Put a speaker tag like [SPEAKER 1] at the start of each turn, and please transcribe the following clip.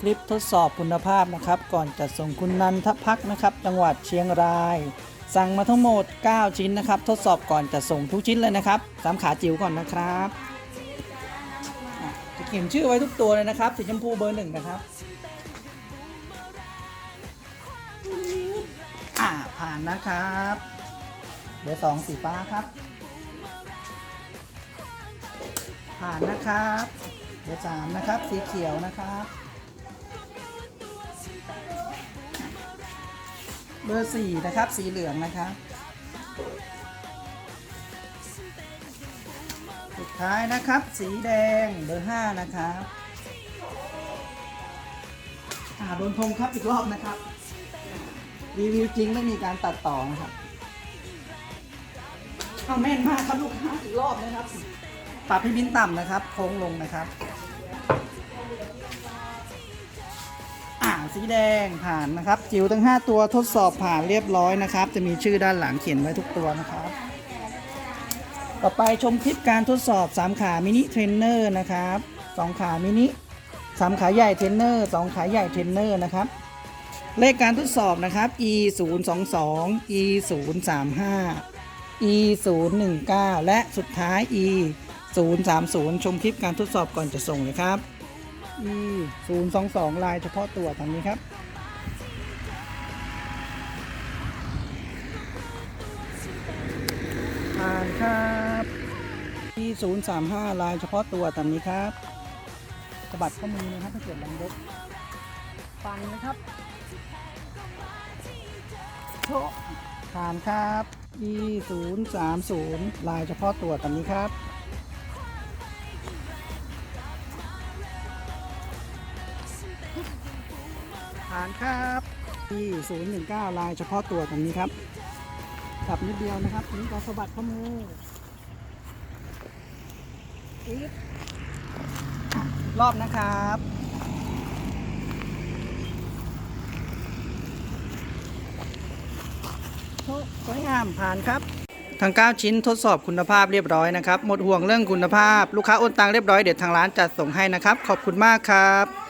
[SPEAKER 1] คลิปทดสอบคุณภาพนะครับ ก่อนจะส่งคุณนันทพักนะครับ จังหวัดเชียงราย สั่งมาทั้งหมด 9 ชิ้นนะครับ ทดสอบก่อนจะส่งทุกชิ้นเลยนะครับสามขาจิ๋วก่อนนะครับจะเขียนชื่อไว้ทุกตัวเลยนะครับสีชมพูเบอร์หนึ่งนะครับอ่าผ่านนะครับเบอร์สองสีฟ้าครับ ผ่านนะครับเบอร์สามนะครับ สีเขียวนะครับ เบอร์สี่นะครับ สีเหลืองนะครับสุดท้ายนะครับ สีแดงเบอร์ห้านะครับอ่าโดนพงครับอีกรอบนะครับ รีวิวจริงไม่มีการตัดต่อนะครับเอาแม่นมากครับลูกค้าอีกรอบนะครับ ปรับให้บินต่ำนะครับ โค้งลงนะครับ สีแดงผ่านนะครับจิ๋วทั้ง 5 ตัวทดสอบผ่านเรียบร้อยนะครับ จะมีชื่อด้านหลังเขียนไว้ทุกตัวนะครับ ต่อไปชมคลิปการทดสอบ 3 ขามินิเทรนเนอร์นะครับ2ขามินิ3ขาใหญ่เทรนเนอร์2ขาใหญ่เทรนเนอร์นะครับเลขการทดสอบนะครับ e 0 2 2 e 0 3 5 e 0 1 9และสุดท้าย e 0 3 0 ชมคลิปการทดสอบก่อนจะส่งเลยครับ e 0 2 2 ลายเฉพาะตัวทางนี้ครับผ่านครับ e 0 3 5 ลายเฉพาะตัวตามนี้ครับสะบัดข้อมือนะครับถ้าเกิดแรงยกฟังนะครับโชผ่านครับ e 0 3 0 ลายเฉพาะตัวตามนี้ครับ ผ่านครับที่ 019 ลายเฉพาะตัวตรงนี้ครับกลับนิดเดียวนะครับนี้ก็สะบัดข้อมืออีกอะอีกรอบนะครับโชคสวยงามผ่านครับทั้ง9 ชิ้นทดสอบคุณภาพเรียบร้อยนะครับ หมดห่วงเรื่องคุณภาพ ลูกค้าโอนตังเรียบร้อย เดี๋ยวทางร้านจัดส่งให้นะครับ ขอบคุณมากครับ